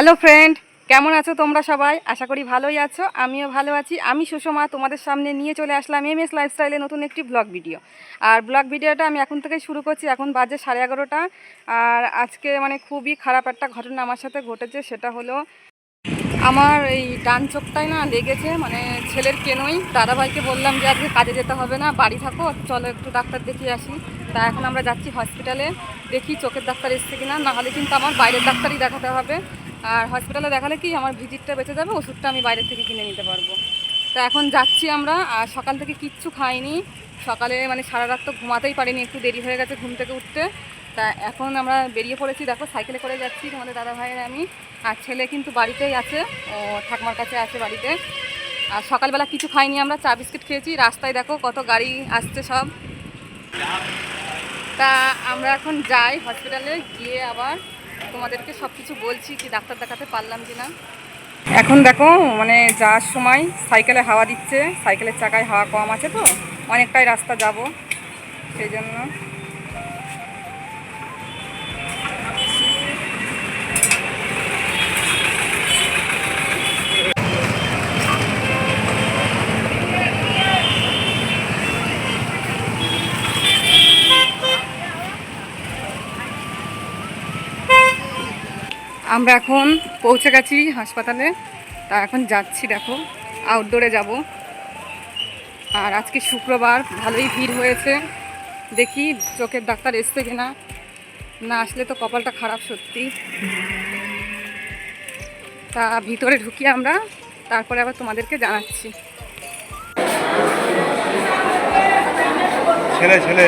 Hello friend কেমন আছো তোমরা সবাই? আশা করি ভালোই আছো। আমিও ভালো আছি। আমি সুষমা, তোমাদের সামনে নিয়ে চলে আসলাম এম এস লাইফস্টাইলে নতুন একটি ব্লগ ভিডিও আর ব্লগ ভিডিওটা আমি এখন থেকে শুরু করছি। এখন বাজে সাড়ে এগারোটা। আর আজকে মানে খুবই খারাপ একটা ঘটনা আমার সাথে ঘটেছে। সেটা হলো, আমার এই ডান চোখটায় না লেগেছে মানে ছেলের কেনই। দাদাভাইকে বললাম যে, আজকে কাজে যেতে হবে না, বাড়ি থাকো। চলো একটু ডাক্তার দেখিয়ে আসি। তা এখন আমরা যাচ্ছি হসপিটালে দেখি চোখের ডাক্তার এসছে কিনা। না হলে কিন্তু আমার বাইরের ডাক্তারই দেখাতে হবে। আর হসপিটালে দেখালে কি আমার ভিজিটটা বেঁচে যাবে, ওষুধটা আমি বাইরের থেকে কিনে নিতে পারব। তা এখন যাচ্ছি আমরা, আর সকাল থেকে কিচ্ছু খাইনি। সকালে মানে সারা রাত তো ঘুমাতেই পারিনি, একটু দেরি হয়ে গেছে ঘুম থেকে উঠতে। তা এখন আমরা বেরিয়ে পড়েছি, দেখো সাইকেলে করে যাচ্ছি তোমাদের দাদা ভাইয়ের আমি। আর ছেলে কিন্তু বাড়িতেই আছে, ও ঠাকুমার কাছে আছে বাড়িতে। আর সকালবেলা কিছু খাইনি আমরা, চা বিস্কিট খেয়েছি। রাস্তায় দেখো কত গাড়ি আসছে সব। তা আমরা এখন যাই হসপিটালে গিয়ে আবার তোমাদেরকে সব কিছু বলছি কি ডাক্তার দেখাতে পারলাম কি না এখন দেখো মানে যাওয়ার সময় সাইকেলে হাওয়া দিচ্ছে, সাইকেলের চাকায় হাওয়া কম আছে তো, অনেকটাই রাস্তা যাব, সেই জন্য। আমরা এখন পৌঁছে গেছি হাসপাতালে। তা এখন যাচ্ছি, দেখো। আউটডোরে যাব। আর আজকে শুক্রবার, ভালোই ভিড় হয়েছে। দেখি চোখের ডাক্তার এসছে কিনা। না আসলে তো কপালটা খারাপ সত্যি। তা ভিতরে ঢুকি আমরা, তারপরে আবার তোমাদেরকে জানাচ্ছি। ছেলে ছেলে।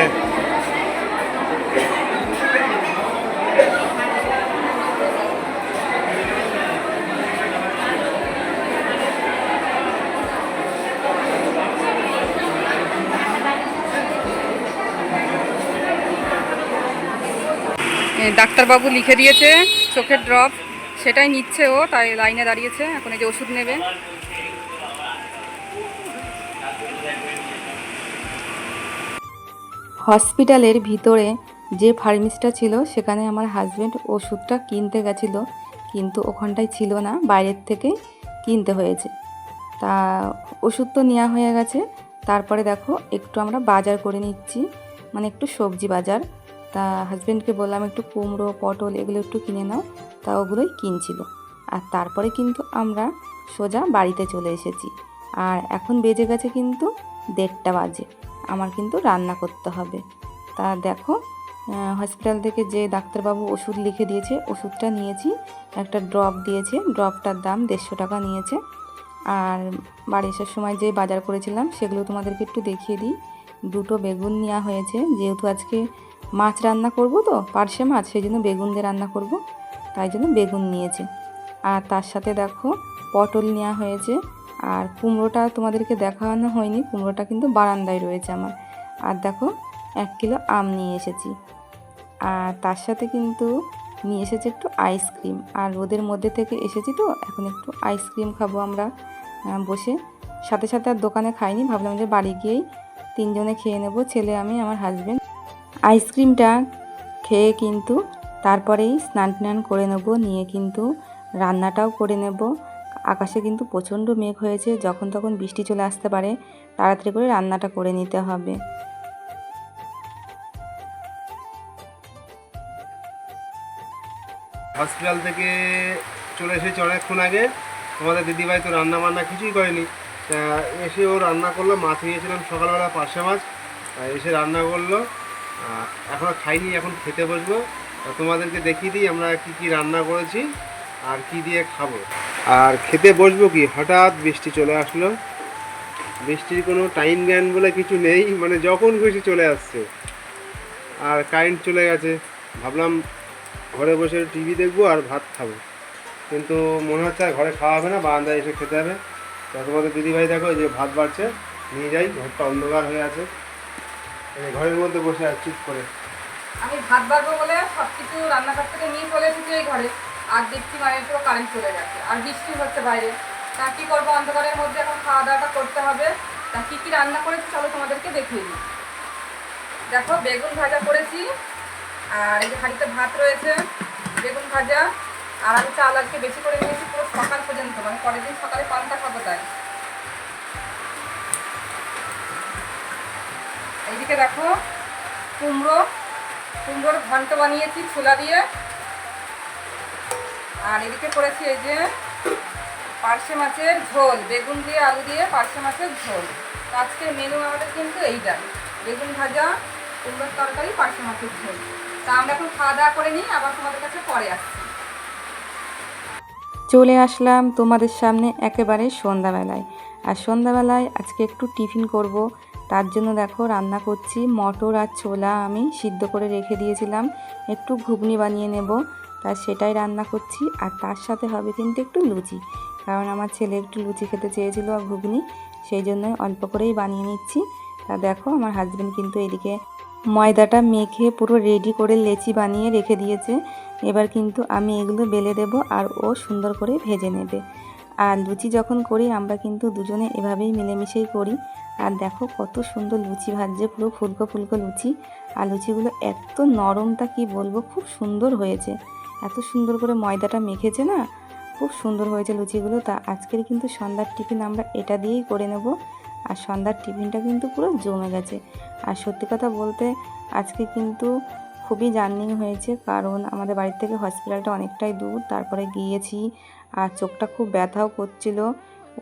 ডাক্তারবাবু লিখে দিয়েছে, চোখের ড্রপ সেটাই নিচ্ছে ও, তাই লাইনে দাঁড়িয়েছে, এখন এই যে ওষুধ নেবে। হসপিটালের ভিতরে যে ফার্মেসিটা ছিল, সেখানে আমার হাজব্যান্ড ওষুধটা কিনতে গেছিল, কিন্তু ওখানটায় ছিল না, বাইরের থেকে কিনতে হয়েছে। তা ওষুধ তো নেওয়া হয়ে গেছে, তারপরে দেখো, একটু আমরা বাজার করে নিচ্ছি মানে একটু সবজি বাজার। তা হাজব্যান্ডকে বললাম, একটু কুমড়ো, পটল এগুলো একটু কিনে নাও। তা ওগুলোই কিনছিল। আর তারপরে কিন্তু আমরা সোজা বাড়িতে চলে এসেছি। আর এখন বেজে গেছে কিন্তু দেড়টা বাজে। আমার কিন্তু রান্না করতে হবে। তা দেখো হসপিটাল থেকে যে ডাক্তারবাবু ওষুধ লিখে দিয়েছে, ওষুধটা নিয়েছি। একটা ড্রপ দিয়েছে ড্রপটার দাম দেড়শো টাকা নিয়েছে। আর বাড়ি আসার সময় যে বাজার করেছিলাম, সেগুলো তোমাদেরকে একটু দেখিয়ে দিই। দুটো বেগুন নেওয়া হয়েছে, যেহেতু আজকে মাছ রান্না করব তো, পার্শে মাছ, সেই জন্য বেগুন দিয়ে রান্না করব। তাই জন্য বেগুন নিয়েছে। আর তার সাথে দেখো, পটল নেওয়া হয়েছে। আর কুমড়োটা তোমাদেরকে দেখানো হয়নি, কুমড়োটা কিন্তু বারান্দায় রয়েছে আমার। আর দেখো, এক কিলো আম নিয়ে এসেছি। আর তার সাথে কিন্তু নিয়ে এসেছে একটু আইসক্রিম আর রোদের মধ্যে থেকে এসেছি তো, এখন একটু আইসক্রিম খাব আমরা বসে। সাথে সাথে আর দোকানে খাইনি, ভাবলাম যে বাড়ি গিয়েই তিনজনে খেয়ে নেব, ছেলে আমি, আমার হাজবেন্ড আইসক্রিমটা খেয়ে কিন্তু তারপরেই স্নান টান করে নেব, নিয়ে কিন্তু রান্নাটাও করে নেব। আকাশে কিন্তু প্রচণ্ড মেঘ হয়েছে, যখন তখন বৃষ্টি চলে আসতে পারে, তাড়াতাড়ি করে রান্নাটা করে নিতে হবে। হসপিটাল থেকে চলে এসেছি অনেকক্ষণ আগে। তোমাদের দিদিভাই তো রান্না বান্না কিছুই করেনি। এসে ও রান্না করল, মাছ নিয়েছিলাম সকালবেলা পার্শে মাছ এসে রান্না করল। এখনও খাইনি, এখন খেতে বসবো। তোমাদেরকে দেখিয়ে দিই আমরা কি কি রান্না করেছি আর কি দিয়ে খাব। আর খেতে বসবো কি? হঠাৎ বৃষ্টি চলে আসলো। বৃষ্টির কোনো টাইম জ্ঞান বলে কিছু নেই মানে যখন খুশি চলে আসছে। আর কারেন্ট চলে গেছে। ভাবলাম ঘরে বসে টিভি দেখব আর ভাত খাব। কিন্তু মনে হচ্ছে আর ঘরে খাওয়া হবে না, বারান্দায় এসে খেতে হবে। তোমাদের দিদিভাই দেখো যে ভাত বাড়ছে। নিয়ে যাই, ঘরটা অন্ধকার হয়ে আছে। ঘরের মধ্যে বসে আর চুপ করে। আমি ভাত বাড়বো বলে সব কিছু রান্নাঘর থেকে নিয়ে চলে এসেছি এই ঘরে। আর দেখছি মানে পুরো কারেন্ট চলে গেছে। আর বৃষ্টি হচ্ছে বাইরে। তা কী করব? অন্ধকারের মধ্যে এখন খাওয়া দাওয়াটা করতে হবে। তা কী কী রান্না করেছি চলো তোমাদেরকে দেখিয়ে দিই। দেখো, বেগুন ভাজা করেছি। আর এই যে হাঁড়িতে ভাত রয়েছে, বেগুন ভাজা। আর আমি চাল আজকে বেশি করে নিয়েছি পুরো সকাল পর্যন্ত। মানে পরের দিন সকালে পান্তা খাব তাই। এইদিকে দেখো কুমড়ো, কুমড়োর ঘন্ট বানিয়েছি ছোলা দিয়ে। আর এদিকে করেছি এই যে পার্শে মাছের ঝোল, বেগুন দিয়ে, আলু দিয়ে পার্শে মাছের ঝোল। তো আজকের মেনু আমাদের কিন্তু এইটা, বেগুন ভাজা, কুমড়োর তরকারি, পার্শে মাছের ঝোল। তা আমরা এখন খাওয়া দাওয়া করে নিই, আবার তোমাদের কাছে পরে আসছি। চলে আসলাম তোমাদের সামনে একেবারে সন্ধ্যাবেলায়। আর সন্ধ্যাবেলায় আজকে একটু টিফিন করব তার জন্য দেখো রান্না করছি। মটর আর ছোলা আমি সিদ্ধ করে রেখে দিয়েছিলাম। একটু ঘুগনি বানিয়ে নেব। তা সেটাই রান্না করছি। আর তার সাথে হবে কিন্তু একটু লুচি। কারণ আমার ছেলে একটু লুচি খেতে চেয়েছিল আর ঘুগনি। সেই জন্যই অল্প করেই বানিয়ে নিচ্ছি। তা দেখো আমার হাজব্যান্ড কিন্তু এদিকে ময়দাটা মেখে পুরো রেডি করে লেচি বানিয়ে রেখে দিয়েছে। এবার কিন্তু আমি এগুলো বেলে দেব আর ও সুন্দর করে ভেজে নেবে। আর লুচি যখন করি, আমরা কিন্তু দুজনে এভাবেই মিলেমিশেই করি। আর দেখো কত সুন্দর লুচি ভাজছে, পুরো ফুলকো ফুলকো লুচি। আর লুচিগুলো এত নরমটা কি বলব, খুব সুন্দর হয়েছে। এত সুন্দর করে ময়দাটা মেখেছে না, খুব সুন্দর হয়েছে লুচিগুলো। তা আজকের কিন্তু সন্ধ্যার টিফিন আমরা এটা দিয়েই করে নেব। আর সন্ধ্যার টিফিনটা কিন্তু পুরো জমে গেছে। আর সত্যি কথা বলতে আজকে কিন্তু খুবই জার্নি হয়েছে, কারণ আমাদের বাড়ি থেকে হসপিটালটা অনেকটাই দূর। তারপরে গিয়েছি আর চোখটা খুব ব্যথাও করছিল।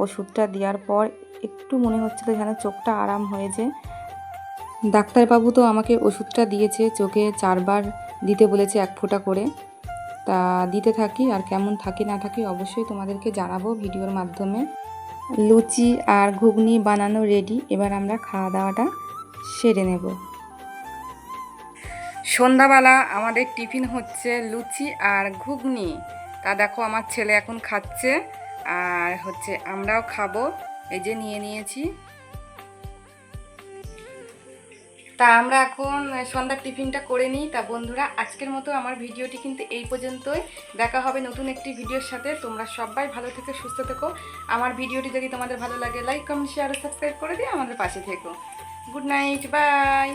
ওষুধটা দেওয়ার পর একটু মনে হচ্ছিল যেন চোখটা আরাম হয়েছে। ডাক্তারবাবু তো আমাকে ওষুধটা দিয়েছে, চোখে চারবার দিতে বলেছে এক ফোঁটা করে। তা দিতে থাকি আর কেমন থাকি না থাকি অবশ্যই তোমাদেরকে জানাব ভিডিওর মাধ্যমে। লুচি আর ঘুগনি বানানো রেডি এবার আমরা খাওয়া দাওয়াটা সেরে নেব। সন্ধ্যাবেলা আমাদের টিফিন হচ্ছে লুচি আর ঘুগনি। তা দেখো আমার ছেলে এখন খাচ্ছে। আর হচ্ছে আমরাও খাব। এই যে নিয়ে নিয়েছি। তা আমরা এখন সন্ধ্যার টিফিনটা করে নিই। তা বন্ধুরা, আজকের মতো আমার ভিডিওটি কিন্তু এই পর্যন্তই। দেখা হবে নতুন একটি ভিডিওর সাথে। তোমরা সবাই ভালো থেকে, সুস্থ থেকো। আমার ভিডিওটি যদি তোমাদের ভালো লাগে লাইক কমেন্ট শেয়ার সাবস্ক্রাইব করে দিয়ে আমাদের পাশে থেকো। Good night bye